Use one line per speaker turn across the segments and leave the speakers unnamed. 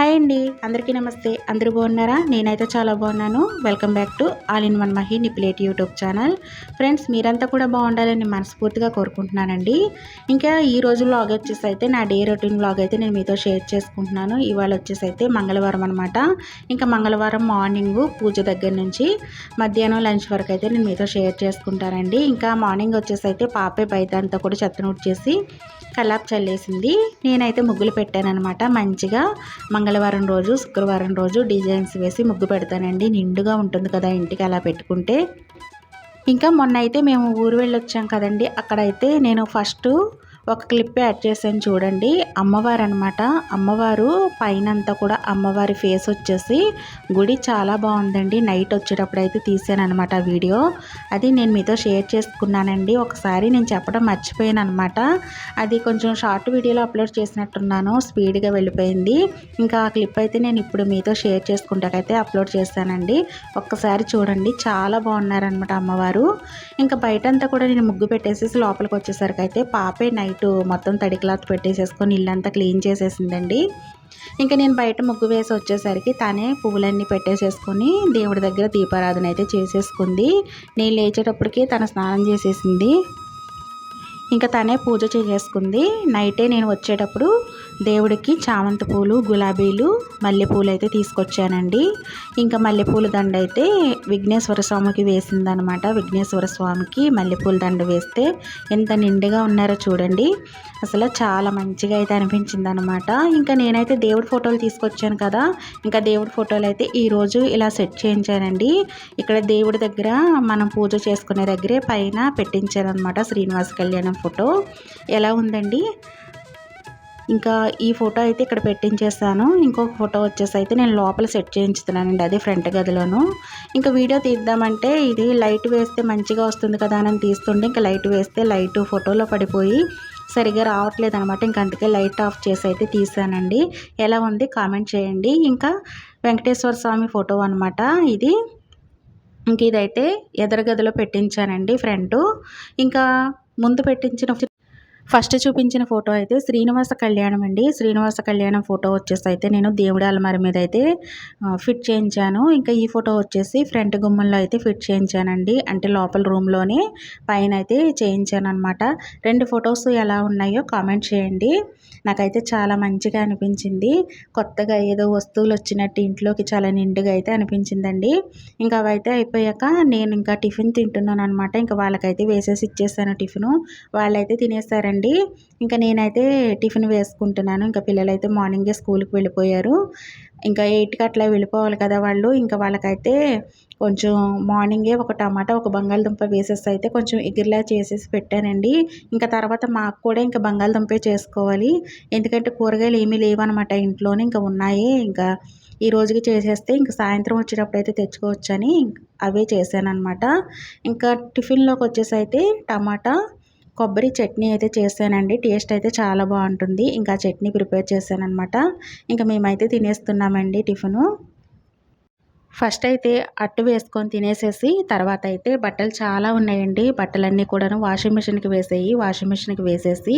Hi అండి. అందరికీ నమస్తే. అందరూ బాగున్నారా? నేనైతే చాలా బాగున్నాను. Welcome back to all in one Mahi నిప్లేట్ YouTube channel friends మీరంతా కూడా బాగుండాలని మనస్ఫూర్తిగా కోరుకుంటున్నానండి. ఇంకా ఈ రోజు లాగ్ వచ్చేసి అయితే నా డే రొటీన్ లాగ్ అయితే నేను మీతో షేర్ చేసుకుంటున్నాను. ఇవాళ వచ్చేసి అయితే మంగళవారం అనమాట ఇంకా మంగళవారం మార్నింగ్ పూజ దగ్గర నుంచి మధ్యాహ్నం లంచ్ వరకు అయితే నేను మీతో షేర్ చేసుకుంటానండి. ఇంకా మార్నింగ్ వచ్చేసి అయితే పాపే బయట అంతా కూడా చెత్తను చేసి కల్లాపు చల్లేసింది. నేనైతే ముగ్గులు పెట్టానమాట మంచిగా మంగళవారం రోజు శుక్రవారం రోజు డిజైన్స్ వేసి ముగ్గు పెడతానండి. నిండుగా ఉంటుంది కదా ఇంటికి అలా పెట్టుకుంటే. ఇంకా మొన్న అయితే మేము ఊరు వెళ్ళొచ్చాం కదండి. అక్కడైతే నేను ఫస్ట్ ఒక క్లిప్ యాడ్ చేశాను చూడండి. అమ్మవారు అనమాట అమ్మవారు పైన అంతా కూడా అమ్మవారి ఫేస్ వచ్చేసి గుడి చాలా బాగుందండి. నైట్ వచ్చేటప్పుడు అయితే తీసాను అనమాట వీడియో. అది నేను మీతో షేర్ చేసుకున్నానండి. ఒకసారి నేను చెప్పడం మర్చిపోయాను అనమాట అది కొంచెం షార్ట్ వీడియోలో అప్లోడ్ చేసినట్టున్నాను. స్పీడ్గా వెళ్ళిపోయింది. ఇంకా ఆ క్లిప్ అయితే నేను ఇప్పుడు మీతో షేర్ చేసుకుంటాకైతే అప్లోడ్ చేస్తానండి. ఒక్కసారి చూడండి. చాలా బాగున్నారనమాట అమ్మవారు. ఇంకా బయటంతా కూడా నేను ముగ్గు పెట్టేసేసి లోపలికి వచ్చేసరికి అయితే పాపే నైట్ నైట్ మొత్తం తడి క్లాత్ పెట్టేసేసుకొని ఇల్లంతా క్లీన్ చేసేసిందండి. ఇంకా నేను బయట ముగ్గు వేసి వచ్చేసరికి తనే పువ్వులన్నీ పెట్టేసేసుకొని దేవుడి దగ్గర దీపారాధన అయితే చేసేసుకుంది. నేను లేచేటప్పటికి తన స్నానం చేసేసింది. ఇంకా తనే పూజ చేసేసుకుంది. నైటే నేను వచ్చేటప్పుడు దేవుడికి చామంతి పూలు గులాబీలు మల్లెపూలు అయితే తీసుకొచ్చానండి. ఇంకా మల్లెపూల దండ అయితే విఘ్నేశ్వర స్వామికి వేసిందనమాట. విఘ్నేశ్వర స్వామికి మల్లెపూల దండ వేస్తే ఎంత నిండుగా ఉన్నారో చూడండి. అసలు చాలా మంచిగా అయితే అనిపించింది అనమాట ఇంకా నేనైతే దేవుడి ఫోటోలు తీసుకొచ్చాను కదా. ఇంకా దేవుడి ఫోటోలు అయితే ఈరోజు ఇలా సెట్ చేయించానండి. ఇక్కడ దేవుడి దగ్గర మనం పూజ చేసుకునే దగ్గరే పైన పెట్టించాను అనమాట శ్రీనివాస కళ్యాణం ఫోటో. ఎలా ఉందండి? ఇంకా ఈ ఫోటో అయితే ఇక్కడ పెట్టించేస్తాను ఇంకొక ఫోటో వచ్చేసి అయితే నేను లోపల సెట్ చేయించుతున్నానండి అదే ఫ్రంట్ గదిలోను. ఇంకా వీడియో తీద్దామంటే ఇది లైట్ వేస్తే మంచిగా వస్తుంది కదా అని తీస్తుంటే ఇంకా లైట్ వేస్తే లైట్ ఫోటోలో పడిపోయి సరిగా రావట్లేదు అనమాట ఇంకా అందుకే లైట్ ఆఫ్ చేసి అయితే తీసానండి. ఎలా ఉంది కామెంట్ చేయండి. ఇంకా వెంకటేశ్వర స్వామి ఫోటో అనమాట ఇది. ఇంక ఇదైతే ఎదరగదిలో పెట్టించానండి ఫ్రంట్. ఇంకా ముందు పెట్టించిన ఫస్ట్ చూపించిన ఫోటో అయితే శ్రీనివాస కళ్యాణం అండి. శ్రీనివాస కళ్యాణం ఫోటో వచ్చేసి అయితే నేను దేవుడి అలమారి మీద అయితే ఫిట్ చేయించాను. ఇంకా ఈ ఫోటో వచ్చేసి ఫ్రంట్ గుమ్మంలో అయితే ఫిట్ చేయించానండి. అంటే లోపల రూమ్లోనే పైన అయితే చేయించాను అనమాట రెండు ఫొటోస్ ఎలా ఉన్నాయో కామెంట్ చేయండి. నాకైతే చాలా మంచిగా అనిపించింది. కొత్తగా ఏదో వస్తువులు వచ్చినట్టు ఇంట్లోకి చాలా నిండుగా అయితే అనిపించిందండి. ఇంకా అవైతే అయిపోయాక నేను ఇంకా టిఫిన్ తింటున్నాను అనమాట ఇంకా వాళ్ళకైతే వేసేసి ఇచ్చేసాను టిఫిన్. వాళ్ళైతే తినేస్తారండి అండి. ఇంకా నేనైతే టిఫిన్ వేసుకుంటున్నాను. ఇంకా పిల్లలు అయితే మార్నింగే స్కూల్కి వెళ్ళిపోయారు. ఇంకా ఎయిట్కి అట్లా వెళ్ళిపోవాలి కదా వాళ్ళు. ఇంకా వాళ్ళకైతే కొంచెం మార్నింగే ఒక టమాటా ఒక బంగాళదుంప వేసేసి అయితే కొంచెం ఎగిరిలా చేసేసి పెట్టానండి. ఇంకా తర్వాత మాకు కూడా ఇంకా బంగాళదుంపే చేసుకోవాలి. ఎందుకంటే కూరగాయలు ఏమీ లేవన్నమాట ఇంట్లోనే ఇంకా ఉన్నాయి. ఇంకా ఈ రోజుకి చేసేస్తే ఇంకా సాయంత్రం వచ్చేటప్పుడు అయితే తెచ్చుకోవచ్చని అవే చేశాను అనమాట ఇంకా టిఫిన్లోకి వచ్చేసి అయితే టమాటా కొబ్బరి చట్నీ అయితే చేశానండి. టేస్ట్ అయితే చాలా బాగుంటుంది. ఇంకా చట్నీ ప్రిపేర్ చేశానమాట ఇంకా మేమైతే తినేస్తున్నామండి టిఫిను. ఫస్ట్ అయితే అట్టు వేసుకొని తినేసేసి తర్వాత అయితే బట్టలు చాలా ఉన్నాయండి. బట్టలన్నీ కూడాను వాషింగ్ మిషన్కి వేసేయి. వాషింగ్ మిషన్కి వేసేసి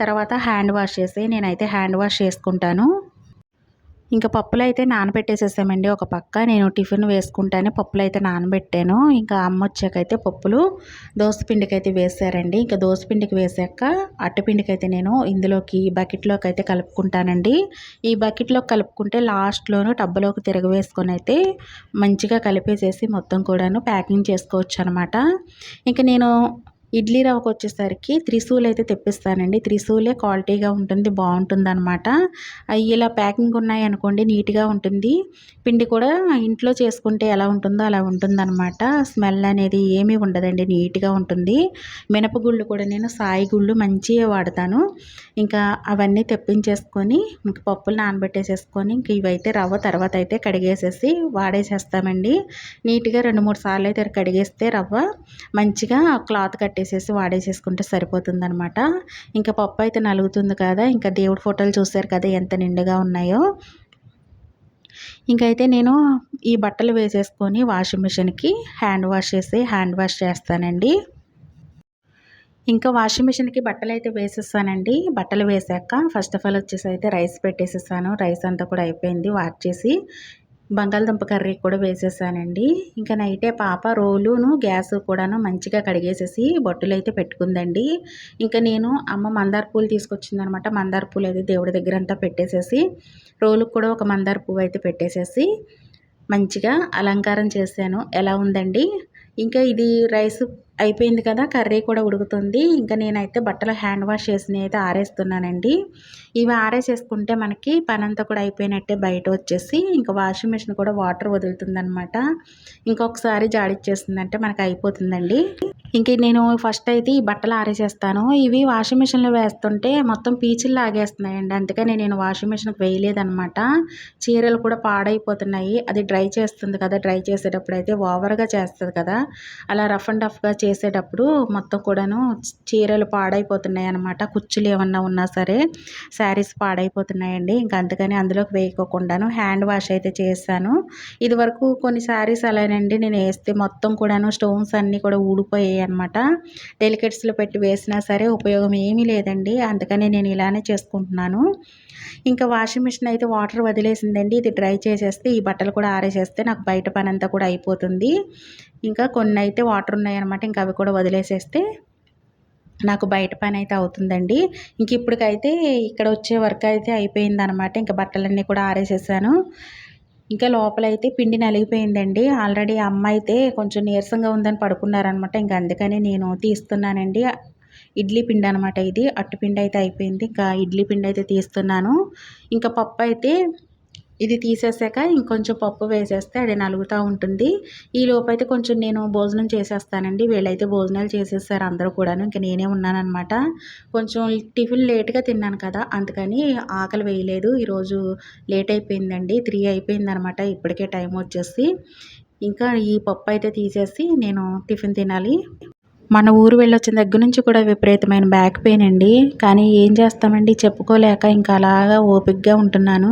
తర్వాత హ్యాండ్ వాష్ చేసి నేనైతే హ్యాండ్ వాష్ చేసుకుంటాను. ఇంకా పప్పులు అయితే నానబెట్టేసేసామండి. ఒక పక్క నేను టిఫిన్ వేసుకుంటానే పప్పులు అయితే నానబెట్టాను. ఇంకా అమ్మ వచ్చాకైతే పప్పులు దోసపిండికి అయితే వేసారండి. ఇంకా దోసపిండికి వేసాక అట్టపిండికి అయితే నేను ఇందులోకి బకెట్లోకి అయితే కలుపుకుంటానండి. ఈ బకెట్లో కలుపుకుంటే లాస్ట్లోనూ టబ్బలోకి తిరగవేసుకొని అయితే మంచిగా కలిపేసేసి మొత్తం కూడాను ప్యాకింగ్ చేసుకోవచ్చు అనమాట ఇంకా నేను ఇడ్లీ రవ్వకు వచ్చేసరికి త్రిశూల్ అయితే తెప్పిస్తానండి. త్రిశూలే క్వాలిటీగా ఉంటుంది బాగుంటుంది అనమాట ఇలా ప్యాకింగ్ ఉన్నాయి అనుకోండి నీట్గా ఉంటుంది. పిండి కూడా ఇంట్లో చేసుకుంటే ఎలా ఉంటుందో అలా ఉంటుందన్నమాట. స్మెల్ అనేది ఏమీ ఉండదండి నీట్గా ఉంటుంది. మినపగుళ్ళు కూడా నేను సాయి గుళ్ళు మంచిగా వాడతాను. ఇంకా అవన్నీ తెప్పించేసుకొని ఇంక పప్పులు నానబెట్టేసేసుకొని ఇంక ఇవైతే రవ్వ తర్వాత అయితే కడిగేసేసి వాడేసేస్తామండి. నీట్గా రెండు మూడు సార్లు అయితే కడిగేస్తే రవ్వ మంచిగా క్లాత్ కట్టేసి వేసేసి వాడేసేసుకుంటే సరిపోతుందనమాట ఇంకా పప్పు అయితే నలుగుతుంది కదా ఇంకా దేవుడి ఫోటోలు చూసారు కదా ఎంత నిండుగా ఉన్నాయో. ఇంకైతే నేను ఈ బట్టలు వేసేసుకొని వాషింగ్ మిషన్కి హ్యాండ్ వాష్ చేసి హ్యాండ్ వాష్ చేస్తానండి. ఇంకా వాషింగ్ మిషన్కి బట్టలు అయితే వేసేసానండి బట్టలు వేసాక ఫస్ట్ ఆఫ్ ఆల్ వచ్చేసి అయితే రైస్ పెట్టేసేసాను. రైస్ అంతా కూడా అయిపోయింది వాష్ చేసి బంగాళదుంప కర్రీ కూడా వేసేసానండి. ఇంకా నైటే పాప రోలును గ్యాస్ కూడాను మంచిగా కడిగేసేసి బొట్టులు అయితే పెట్టుకుందండి. ఇంకా నేను అమ్మ మందార పూలు తీసుకొచ్చిందనమాట. మందార పూలు అయితే దేవుడి దగ్గర అంతా పెట్టేసేసి రోలుకు కూడా ఒక మందార పువ్వు అయితే పెట్టేసేసి మంచిగా అలంకారం చేశాను. ఎలా ఉందండి? ఇంకా ఇది రైస్ అయిపోయింది కదా కర్రీ కూడా ఉడుకుతుంది. ఇంకా నేనైతే బట్టలు హ్యాండ్ వాష్ చేసినవి అయితే ఆరేస్తున్నానండి. ఇవి ఆరేసేసుకుంటే మనకి పని అంతా కూడా అయిపోయినట్టే బయట వచ్చేసి ఇంకా వాషింగ్ మిషన్ కూడా వాటర్ వదులుతుందనమాట ఇంకొకసారి జాడిచ్చేస్తుందంటే మనకి అయిపోతుందండి. ఇంక నేను ఫస్ట్ అయితే ఈ బట్టలు ఆరేసేస్తాను. ఇవి వాషింగ్ మిషన్లో వేస్తుంటే మొత్తం పీచులు లాగేస్తున్నాయండి. అందుకని నేను వాషింగ్ మిషన్కి వేయలేదనమాట చీరలు కూడా పాడైపోతున్నాయి. అది డ్రై చేస్తుంది కదా డ్రై చేసేటప్పుడు అయితే ఓవర్గా చేస్తుంది కదా. అలా రఫ్ అండ్ టఫ్గా చేసేటప్పుడు మొత్తం కూడాను చీరలు పాడైపోతున్నాయి అనమాట కుచ్చులు ఏమన్నా ఉన్నా సరే శారీస్ పాడైపోతున్నాయండి. ఇంకా అందుకని అందులోకి వేయకోకుండాను హ్యాండ్ వాష్ అయితే చేశాను. ఇది వరకు కొన్ని శారీస్ అలానండి నేను వేస్తే మొత్తం కూడాను స్టోన్స్ అన్నీ కూడా ఊడిపోయాయి అనమాట డెలికెట్స్లో పెట్టి వేసినా సరే ఉపయోగం ఏమీ లేదండి. అందుకని నేను ఇలానే చేసుకుంటున్నాను. ఇంకా వాషింగ్ మిషన్ అయితే వాటర్ వదిలేసిందండి. ఇది డ్రై చేసేస్తే ఈ బట్టలు కూడా ఆరేసేస్తే నాకు బయట పని అంతా కూడా అయిపోతుంది. ఇంకా కొన్ని అయితే వాటర్ ఉన్నాయన్నమాట ఇంకా అవి కూడా వదిలేసేస్తే నాకు బయట పని అయితే అవుతుందండి. ఇంక ఇప్పటికైతే ఇక్కడ వచ్చే వర్క్ అయితే అయిపోయిందనమాట ఇంకా బట్టలన్నీ కూడా ఆరేసేసాను. ఇంకా లోపలైతే పిండి నలిగిపోయిందండి. ఆల్రెడీ అమ్మ అయితే కొంచెం నీరసంగా ఉందని పడుకున్నారనమాట ఇంకా అందుకని నేను తీస్తున్నానండి. ఇడ్లీ పిండి అనమాట ఇది అట్టు పిండి అయితే అయిపోయింది ఇంకా ఇడ్లీ పిండి అయితే తీస్తున్నాను. ఇంకా పప్పు అయితే ఇది తీసేసాక ఇంకొంచెం పప్పు వేసేస్తే అది నలుగుతూ ఉంటుంది. ఈ లోపైతే కొంచెం నేను భోజనం చేసేస్తానండి. వీళ్ళైతే భోజనాలు చేసేస్తారు అందరూ కూడాను. ఇంకా నేనే ఉన్నానమాట కొంచెం టిఫిన్ లేట్గా తిన్నాను కదా అందుకని ఆకలి వేయలేదు. ఈరోజు లేట్ అయిపోయిందండి. త్రీ అయిపోయిందనమాట ఇప్పటికే టైం వచ్చేసి. ఇంకా ఈ పప్పు అయితే తీసేసి నేను టిఫిన్ తినాలి. మన ఊరు వెళ్ళొచ్చిన దగ్గర నుంచి కూడా విపరీతమైన బ్యాక్ పెయిన్ అండి. కానీ ఏం చేస్తామండి? చెప్పుకోలేక ఇంకా అలాగా ఓపిక్గా ఉంటున్నాను.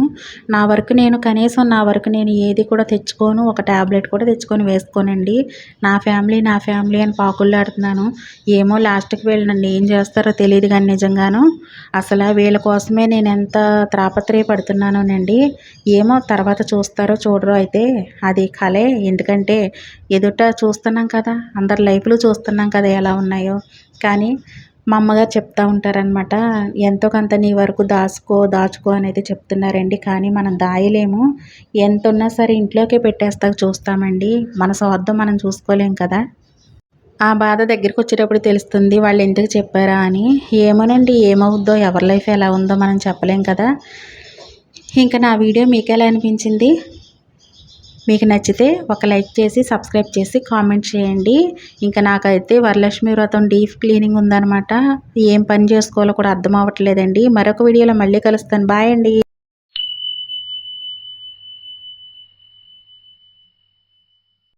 నా వరకు నేను కనీసం నా వరకు నేను ఏది కూడా తెచ్చుకోను. ఒక ట్యాబ్లెట్ కూడా తెచ్చుకొని వేసుకోనండి. నా ఫ్యామిలీ నా ఫ్యామిలీ అని పాకుళ్ళాడుతున్నాను ఏమో లాస్ట్కి వెళ్ళండి ఏం చేస్తారో తెలియదు కానీ నిజంగాను. అసలు వీళ్ళ కోసమే నేను ఎంత త్రాపత్రయపడుతున్నానోనండి. ఏమో తర్వాత చూస్తారో చూడరో అయితే అది కలే. ఎందుకంటే ఎదుట చూస్తున్నాం కదా అందరి లైఫ్లు చూస్తున్నాం కదా. ఎలా ఉన్నాయో. కానీ మా అమ్మగారు చెప్తూ ఉంటారనమాట ఎంతో కొంత నీ వరకు దాచుకో దాచుకో అనేది చెప్తున్నారండి. కానీ మనం దాయలేము. ఎంత ఉన్నా సరే ఇంట్లోకే పెట్టేస్తాక చూస్తామండి. మన స్వార్థం మనం చూసుకోలేం కదా. ఆ బాధ దగ్గరికి వచ్చేటప్పుడు తెలుస్తుంది వాళ్ళు ఎందుకు చెప్పారా అని. ఏమోనండి ఏమవుద్దో ఎవరి లైఫ్ ఎలా ఉందో మనం చెప్పలేం కదా. ఇంకా నా వీడియో మీకు ఎలా అనిపించింది? మీకు నచ్చితే ఒక లైక్ చేసి సబ్స్క్రైబ్ చేసి కామెంట్ చేయండి. ఇంకా నాకైతే వరలక్ష్మి వ్రతం డీప్ క్లీనింగ్ ఉందనమాట ఏం పని చేసుకోవాలో కూడా అర్థం అవ్వట్లేదండి. మరొక వీడియోలో మళ్ళీ కలుస్తాను. బాయ్ అండి.